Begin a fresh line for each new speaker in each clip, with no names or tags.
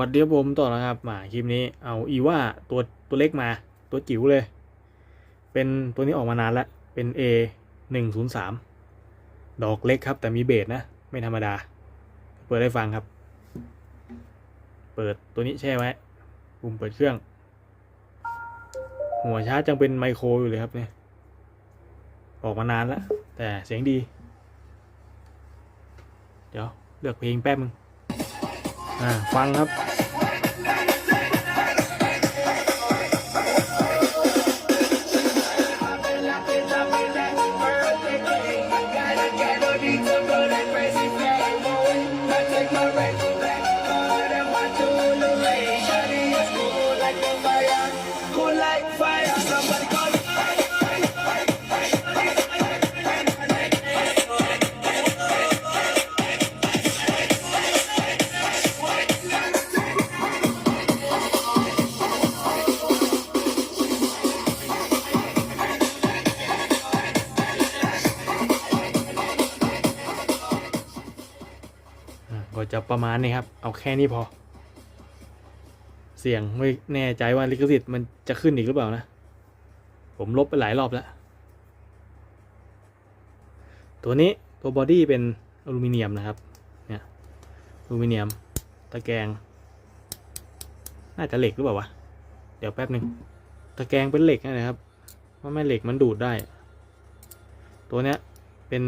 วัสดีครับผมต่อแล้วครับมาคลิปนี้เอาอีว่าตัวตัวเล็กมา ตัวจิ๋วเลย เป็นตัวนี้ออกมานานแล้ว เป็น A หนึ่งศูนย์สามดอกเล็กครับ แต่มีเบสนะ ไม่ธรรมดา เปิดได้ฟังครับ เปิดตัวนี้แช่ไว้ปุ่มเปิดเครื่อง หัวชาร์จจังเป็นไมโครอยู่เลยครับเนี่ยออกมานานแล้ว แต่เสียงดี เดี๋ยว เลือกเพลงแป๊บนึงอ่า ฟังครับ ก็จะประมาณนี้ครับ เอาแค่นี้พอ เสียงไม่แน่ใจว่าลิขสิทธิ์มันจะขึ้นอีกหรือเปล่านะ ผมลบไปหลายรอบแล้ว ตัวนี้ตัวบอดี้เป็นอลูมิเนียมนะครับ เนี่ยอลูมิเนียม ตะแกรงน่าจะเหล็กหรือเปล่าวะ เดี๋ยวแป๊บหนึ่งตะแกรงเป็นเหล็กนะครับว่าไม่เหล็กมันดูดได้ ตัวเนี้ยเป็น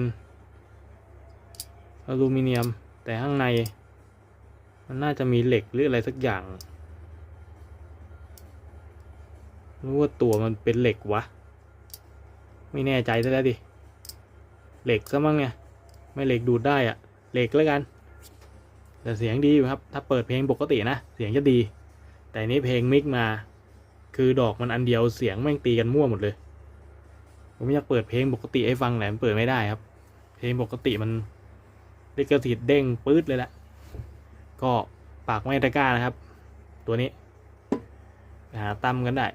อลูมิเนียมแต่ข้างใน มันน่าจะมีเหล็กหรืออะไรสักอย่าง รู้ว่าตัวมันเป็นเหล็กวะ ไม่แน่ใจซะแล้วดิ เหล็กซะมั้งไงไม่เหล็กดูดได้อะเหล็กแล้วกัน แต่เสียงดีอยู่ครับ ถ้าเปิดเพลงปกตินะ เสียงจะดี แต่นี้เพลงมิกมา คือดอกมันอันเดียวเสียงแม่งตีกันมั่วหมดเลย ผมอยากเปิดเพลงปกติให้ฟังแต่มันเปิดไม่ได้ครับ เพลงปกติมันลิขสิทธิ์เด้งปื๊ดเลยแหละ ก็ปากไม่ตะกร้านะครับ ตัวนี้หาตั้มกันได้